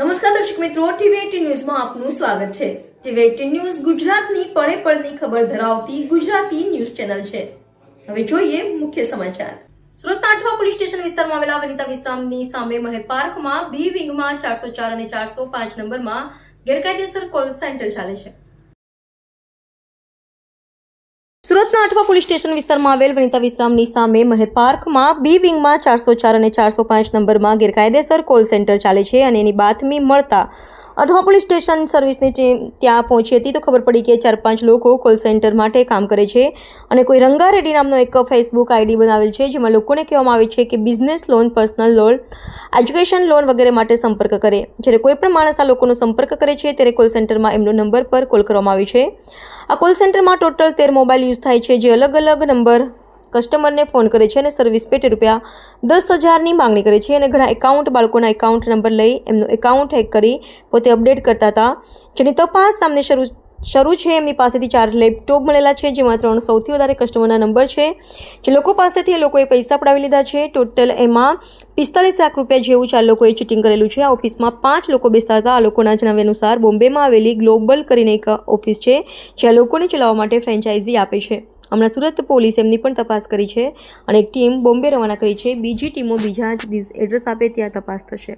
નમસ્કાર દર્શક મિત્રો, ટીવી ન્યૂઝમાં આપનું સ્વાગત છે. ટીવી ન્યૂઝ ગુજરાતની પળે પળની ખબર ધરાવતી ગુજરાતી ન્યૂઝ ચેનલ છે. હવે જોઈએ મુખ્ય સમાચાર. સુરત આઠવા પોલીસ સ્ટેશન વિસ્તારમાં આવેલા વનિતા વિશ્રામની સામે મહેર પાર્કમાં બી વિંગમાં ચારસો ચાર અને ચારસો પાંચ નંબરમાં ગેરકાયદેસર કોલ સેન્ટર ચાલે છે. સુરતના આઠવા પોલીસ સ્ટેશન વિસ્તારમાં આવેલ વનિતા વિશ્રામની સામે મહેર પાર્કમાં બી વિંગમાં ચારસો ચાર અને ચારસો પાંચ નંબરમાં ગેરકાયદેસર કોલ સેન્ટર ચાલે છે અને એની બાતમી મળતા અઠવા પોલીસ સ્ટેશન સર્વિસની ટીમ ત્યાં પહોંચી હતી તો ખબર પડી કે ચાર પાંચ લોકો કોલ સેન્ટર માટે કામ કરે છે અને કોઈ રંગા રેડ્ડી નામનો એક ફેસબુક આઈડી બનાવેલ છે જેમાં લોકોને કહેવામાં આવે છે કે business loan personal loan education loan વગેરે માટે સંપર્ક કરે. જ્યારે કોઈ પણ માણસ આ લોકોનો સંપર્ક કરે છે ત્યારે કોલ સેન્ટરમાં એમનો નંબર પર કોલ કરવામાં આવે છે. આ કોલ સેન્ટરમાં ટોટલ તેર મોબાઈલ યુઝ થાય છે જે અલગ અલગ નંબર કસ્ટમરને ફોન કરે છે અને સર્વિસ પેટે રૂપિયા દસ હજારની માંગણી કરે છે અને ઘણા એકાઉન્ટ બાળકોના એકાઉન્ટ નંબર લઈ એમનું એકાઉન્ટ હેક કરી પોતે અપડેટ કરતા હતા. જેની તપાસ સામે શરૂ શરૂ છે. એમની પાસેથી ચાર લેપટોપ મળેલા છે, જેમાં ત્રણ સૌથી વધારે કસ્ટમરના નંબર છે. જે લોકો પાસેથી એ લોકોએ પૈસા પડાવી લીધા છે. ટોટલ એમાં પિસ્તાલીસ લાખ રૂપિયા જેવું ચાર લોકોએ ચીટિંગ કરેલું છે. આ ઓફિસમાં પાંચ લોકો બેસતા હતા. આ લોકોના જણાવ્યા અનુસાર બોમ્બેમાં આવેલી ગ્લોબલ કરીને એક ઓફિસ છે, જ્યાં લોકોને ચલાવવા માટે ફ્રેન્ચાઇઝી આપે છે. હમણાં સુરત પોલીસ એમની પણ તપાસ કરી છે અને એક ટીમ બોમ્બે રવાના કરી છે. બીજી ટીમો બીજા જ દિવસ એડ્રેસ આપે ત્યાં તપાસ થશે.